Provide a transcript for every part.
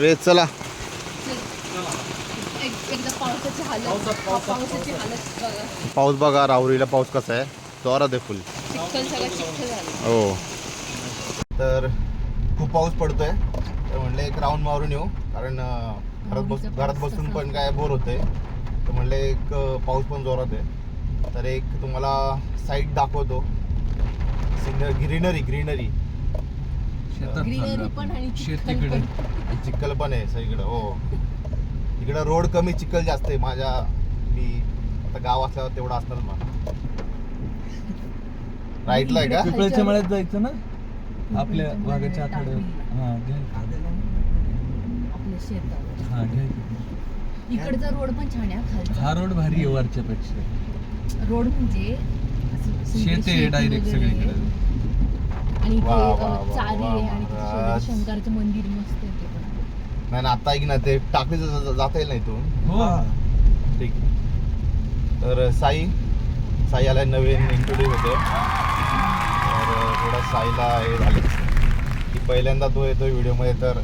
रे चला. पाऊस बघा राहुरीला पाऊस कसा आहे. जोरात आहे फुल हो. तर खूप पाऊस पडतोय. तर म्हणले एक राऊंड मारून येऊ. कारण घरात बस घरात बसून पण काय बोर होते तर म्हणले एक पाऊस पण जोरात आहे. तर एक तुम्हाला साईट दाखवतो. Signal greenery greenery. ग्रीनरी पण आणि चिखल शेतीकडे पण. चिखल पण आहे सगळीकडं. हो. इकडं रोड कमी चिखल जास्त आहे. माझ्या मी आता गाव असल्यावर तेवढं असणार मला राईटला आहे का? पिपळाच्या मळ्यात जायचं ना? आपल्या वाघाच्या आखाड्यावर हा घ्या आपल्या हा घ्या इकडचा रोड पण छान आहे हा खालचा. हा रोड भारी आहे वरच्या पेक्षा रोड म्हणजे शेत आहे डायरेक्ट. सगळीकडे. आणि वा, वा, अ, वा, चारी आहे आणि शंकरचं मंदिर मस्त आहे ते पण. नाही ना आता ऐक ना ते टाकलीचं जाता येईल ना इथून? हो. ठीक. तर साई साई आला नवीन इंट्रोड्यूस होते तर थोडं साईला हे झालं. की पहिल्यांदा तो येतो व्हिडिओमध्ये तर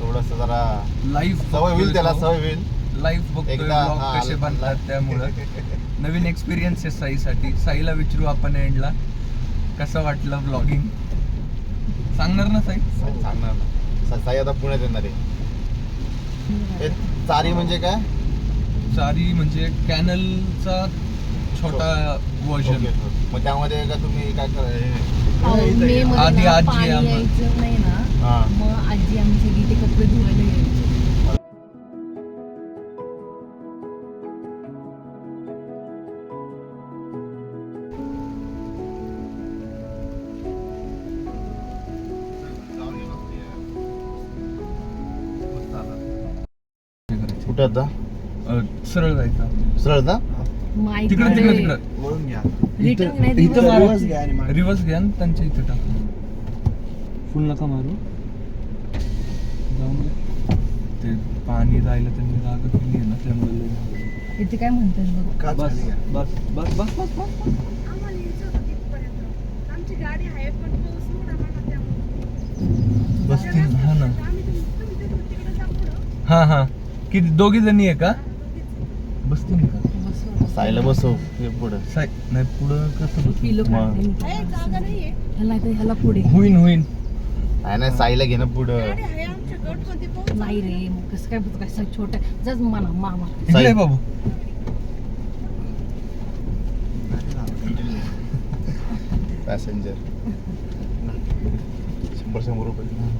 थोडंसं जरा लाईव्ह सवय होईल त्याला सवय होईल. लाईव्ह बघतोय एकदा vlog हा, कसे बनतात त्यामुळं. नवीन एक्सपिरियन्स आहे साईसाठी. साईला विचारू आपण एंडला कसं वाटलं ब्लॉगिंग सांगणार ना साई? सांगणार ना. साई आता पुण्यात येणार आहे. हे चारी म्हणजे काय? सारी म्हणजे कॅनलचा छोटा वर्जन. मग त्यामध्ये का तुम्ही काय कर- पाऊस मे मध्ये आधी आजी पाणी आम्हाला- यायचं नाही ना. हा. मग आजी आम्ही ते कपडे धुवायला यायचे. कुठं आता सरळ जायचं सरळ माहीत तिकडे. तिकडे तिकडे वळून घ्या Return नाही इथं. मारू. रिवर्स घ्या आणि मागे. घ्या आणि त्यांच्या इथं टाका फुल नका मारू जाऊन दे. ते पाणी जायला त्यांनी जागा केली आहे ना त्यामुळे लय. इथे काय म्हणतात बघ काच बस घ्या. बस बस बस बस बस आम्हाला यायचं होतं तिथपर्यंत आमची गाडी आहे पण पाऊस एवढा मोठा त्यामुळे बसतील हा ना आम्ही तुम- तुम्ही तिकडे तिकडे जा पुढं हा हा किती दोघी जणी आहे का? बसतील का? साईला बसव हे पुढं. साय नाही पुढं कसं बसू? किलो मग. ह्याला इथं- ह्याला पुढे. होईन होईन. नाही नाही साईला घे ना पुढं. ते नाही रे मग कसं काय कसं काय छोटं जज म्हणा मामा इकडे आहे बाबू. पॅसेंजर. शंभर शंभर रुपये.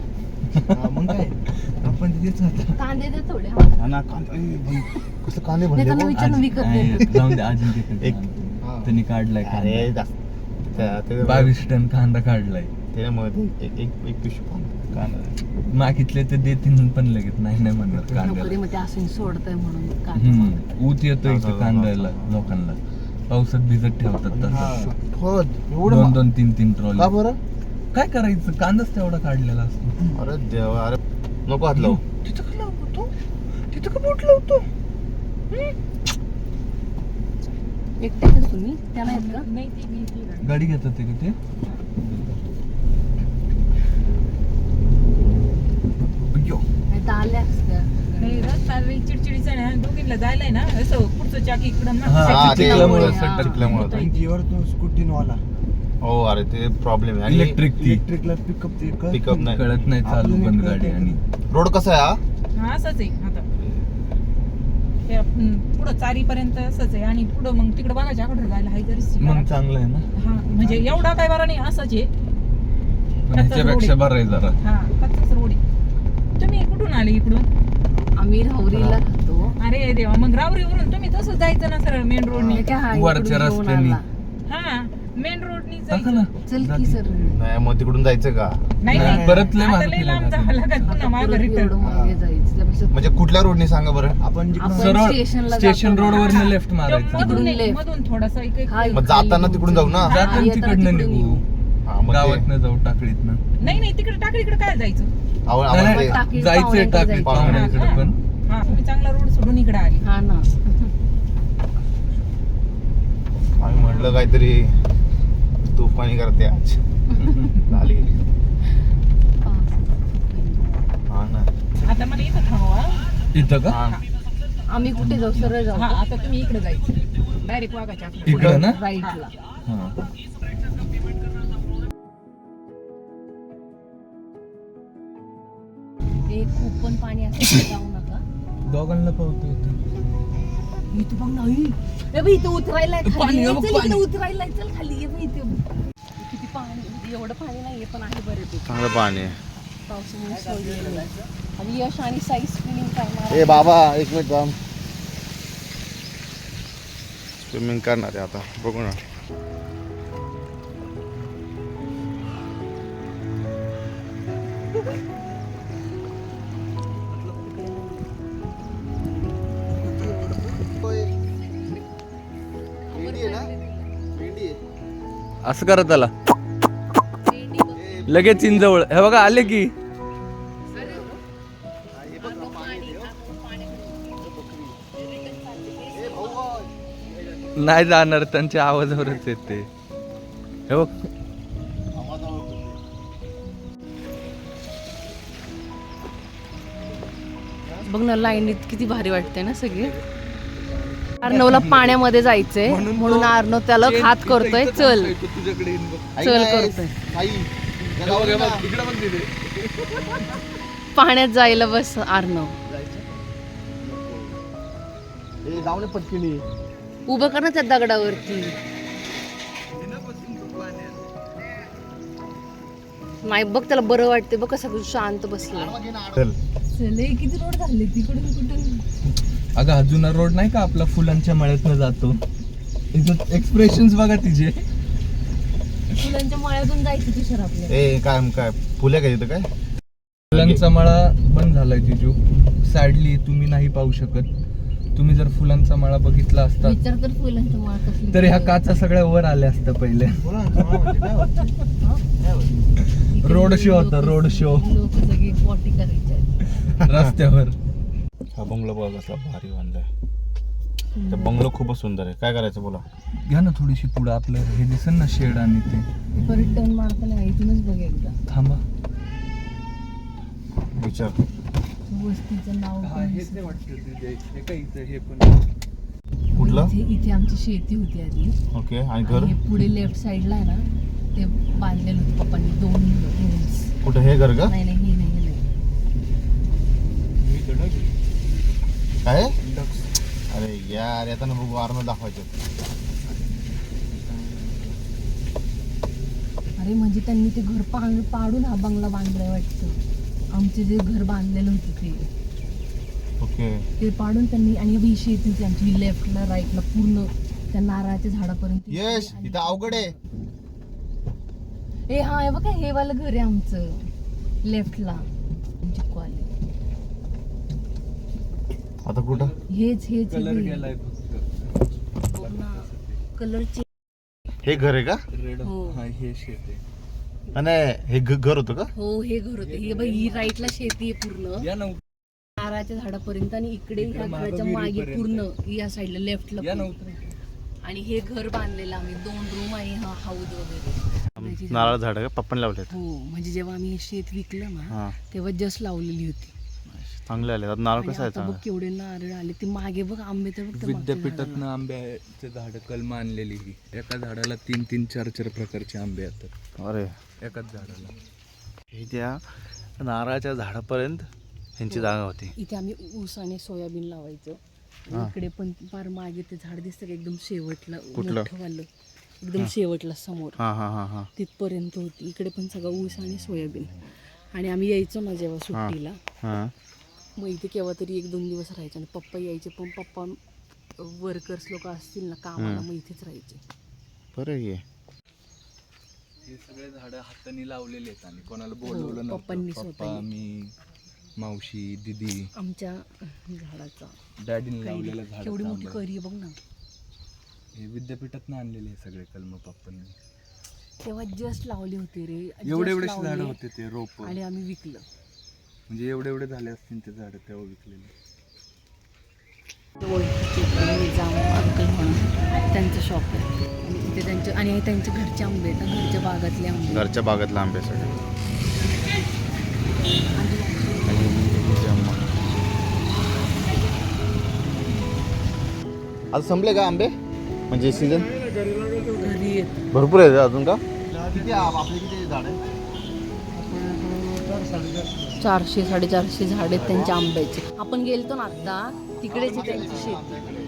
मग काय? तिथेच आता कांदे दे थोडे हा ना, कांद- ऐ. कसं कांदे नाही भरले बघ. विचारून विकत देतो जाऊन दे एक- हा. त्यांनी काढलाय अरे कांदा. जास्त त्या- ते- बावीस टन कांदा काढलाय त्याच्यामध्ये एक एक एक पिशवी कांदा कांदा मागितले ते देतील पण लगेच नाही नाही म्हणणार नको रे कांद्याला मग ते असून सोडतंय म्हणून कांदे हम्म. ऊत येतो हा, इथं हा, कांद्याला लोकांना पावसात भिजत ठेवतात हा. हो एवढं दोन मा- दोन तीन तीन का ट्रॉली बरं काय करायचं कांदाच तेवढा काढलेला असतो अरे देवा अरे नको हात लावू. तिथं का लावतो तिथं का बोट लावतो? तुम्ही? त्याला का? गाडी घेतात ते का ते? अय्यो. नाही तर आल्या असत्या. नाही रस्ता लई चिडचिडीचा आहे ना. दोघींना जायला आहे ना. असं पुढचं चाकी इकडं ना हा, हा, ते. टंकीवर तो स्कूटीनवाला हो अरे ते प्रॉब्लेम आहे. आणि इलेक्ट्रिक ती. इलेक्ट्रिकला पिकअप ते कळत Pickup नाही. कळत नाही चालू बंद गाडी. आणि. रोड कसा आहे हा? हा असंच आहे आता. आपण पुढं चारीपर्यंत असंच आहे. आणि पुढं मग तिकडं बघायच्या अगोदर जायला हाय तरी मग चांगलं आहे ना? हा म्हणजे एवढा काय बरा नाही असंच आहे. पण कच्चाच ह्याच्यापेक्षा रोड बरं आहे जरा. हा कच्चाच रोड आहे. तुम्ही कुठून आले इकडून? आम्ही राहुरीला राहतो. अरे देवा मग रावरीवरून तुम्ही तसंच जायचं ना सरळ मेन रोडनी काय वरच्या रस्त्यानी. हा. मेन रोडनी टाका ना. जायचं चल की. सर. नाही मग तिकडून जायचं का? नाही परत लय आता मागं लय लांब फिरायला जावं लागत पुन्हा मागं एवढं रिटर्न मागे जायचं त्यापेक्षा म्हणजे कुठल्या रोडनी सांगा बरं? आपण जिकडून आपण सरळ स्टेशन जातो. रोड वरनं. लेफ्ट मारायचं. मधून नाही, left. मधून थोडासा एक एक हा, मग जाताना तिकडून जाऊ ना? हा, जाताना येताना तिकडनं तिकडून निघू. हा मग ते- गावातनं जाऊ टाकळीतनं नाही नाही तिकडे टाकडीकडे काय जायचं? नाही, ते- जायचंय पाहुण्याकडे टाकळी जायचं. पाहुण्याकडे पण. हा तुम्ही चांगला रोड सोडून इकडे आले. हा ना. आम्ही म्हटलं काहीतरी तुफानी करते आज. झाली. हा ना. आता मला इथं थांबवा इथं का? आम्ही कुठे जाऊ? सरळ जाऊ. आता तुम्ही इकडे जायचं डायरेक्ट वागाच्या इकडं ना? राईटला हा. ते पाणी असं जाऊ नका. दोघांना पळतो इथं. इथं बघ ना आई. ए बाई इथं उतरायला आहे खाली. पाणी, ए, अगं चल इकडे पाणी. उतरायला आहे, चल खाली ये बाई इथे किती पाणी एवढं पाणी नाहीये पण आहे बरेपैकी चांगलं पाणी आहे पावसामुळे सोडलेलं आहे. आणि यश आणि साई स्विमिंग करणार ए बाबा एक मिनिट थांब स्विमिंग करणार आहे आता बघू ना असं करत आला लगेच चिंजवळ हे बघा आले की? नाही जाणार त्यांच्या आवाजावरच येते. हे बघ. बघ ना लाईनीत किती भारी वाटते ना सगळी. अर्णवला पाण्यामध्ये जायचंय. म्हणून अर्णव त्याला हात करतोय चल. तुझ्याकडे येईन बघ. चल करतोय. आई. हे बघ, हे बघ, इकडे बघ तिथे. पाण्यात जायला बस अर्णव पटकिनी. उभं कर ना त्या दगडावरती. नाही बघ त्याला बरं वाटते बघ कसं शांत चले. किती रोड झाले? तिकडून कुठून? अगं हा जुना रोड नाही का आपला फुलांच्या मळ्यातनं जातो? एक्सप्रेशन बघा तिचे. फुलांच्या मळ्यातून जायचं तुषार आपल्याला ए काय काय फुले काय तिथं काय? फुलांचा मळा बंद झालाय जिजू. सॅडली तुम्ही नाही पाहू शकत. तुम्ही जर फुलांचा मळा बघितला असता विचार कर फुलांच्या मळा कसली. तर ह्या काचा सगळ्या वर आल्या असत्या पहिले. रोड शो होता? रोड शो लोक सगळे पॉटी करायचे आहेत. रस्त्यावर. हा बंगलो बघा कसला भारी बांधलाय. ते बंगलो खूपच सुंदर आहे. काय करायचं बोला. घ्या ना थोडीशी पुढं आपलं हे दिसन ना शेड आणि ते. परत टर्न मारताना इथूनच बघ एकदा. थांबा. विचार. वस्तीचं नाव पण दिसतं. कुठलं? इथे इथे आमची शेती होती आधी. ओके आणि घर? आणि हे पुढे लेफ्ट साइडला आहे ना ते बांधलेलं होतं पप्पांनी दोन कुठं हे घर का? नाही नाही हे नाही हे नाही काय? अरे यार येताना बघू दाखवायचं. अरे म्हणजे त्यांनी ते घर पाड पाडून हा बंगला बांधलाय वाटतं. आमचे जे घर बांधलेलं होतं ते. ओके. ते पाडून त्यांनी आणि ही शेती होती आमची. लेफ्टला राईटला पूर्ण त्या नारळाच्या झाडापर्यंत यश इथं अवघड आहे. ए हा हे बघा हे वालं घर आहे आमचं. लेफ्टला आता कुठं? हेच हेच कलर गेलाय फक्त. कलरचे हे घर आहे का? रेड हो. हा हे शेत आहे. आणि हे घ- घर होतं का? हो हे घर होते. हे बघ ही राईटला शेती आहे पूर्ण. या ना नारळाच्या झाडापर्यंत आणि इकडे इकडे ह्या मागं घराच्या मागे विहिरीपर्यंत. पूर्ण या साईडला लेफ्टला या पूर्ण. उतरा. आणि हे घर बांधलेलं आम्ही. दोन रूम आहे हा हाऊद वगैरे. नारळ झाड का? पप्पाने लावलेत. हो म्हणजे जेव्हा आम्ही हे शेत विकलं ना हा. तेव्हा जस्ट लावलेली होती. चांगले आले. आता नारळ कसं आहे आता बघ चांगलं केवढे नारळ आले. ते मागे बघ आंबे तर बघ त्या मागच्या विद्यापीठातनं आंब्याचे झाड कलम आणलेली ही. एका झाडाला तीन तीन चार चार प्रकारचे आंबे येतात. अरे. एकाच झाडाला. हे त्या नारळाच्या झाडापर्यंत ह्यांची जागा होती. झाडाला. इथे आम्ही ऊस आणि सोयाबीन लावायचो. हा. इकडे पण फार मागे ते झाड दिसतं का एकदम शेवटला कुठलं? वालं एकदम शेवटला समोर. हा हा हा हा. तिथपर्यंत होती. इकडे पण सगळं ऊस आणि सोयाबीन. आणि आम्ही यायचो ना जेव्हा सुट्टीला. हा. मग इथे केव्हा तरी एक दोन दिवस राहायचे आणि पप्पा यायचे पण पप्पा वर्कर्स लोक असतील ना कामाला. मग इथेच राहायचे. बरं हे सगळे झाड हाताने लावलेले आहेत आणि कोणाला बोलवलं हो, पप्पांनी नव्हतं. स्वतः पप्पा मी मावशी दिदी. आमच्या झाडाचा डॅडीने लावलेलं झाड केवढी मोठी करी आहे बघ ना. हे विद्यापीठातनं आणलेले हे सगळे कलम पप्पांनी. तेव्हा जस्ट लावली होती रे. एवढे एवढे लावली. झाड होते ते रोप. आणि आम्ही विकलं. म्हणजे एवढे एवढे झाले असतील ते झाडं तेव्हा विकलेले. ओळखीचे त्यांचं शॉप आहे. आणि त्यांचे आणि त्यांच्या घरचे आंबे आहेत घरच्या बागातले आंबे. घरच्या बागेतला आंबे सगळे. आज इथे संपले का आंबे? म्हणजे सीजन भरपूर आहे अजून का? किती आपले किती झाड आहे चारशे साडेचारशे झाड आहेत त्यांच्या आंब्याचे. आपण गेलतो ना आता तिकडेच त्यांची शेती.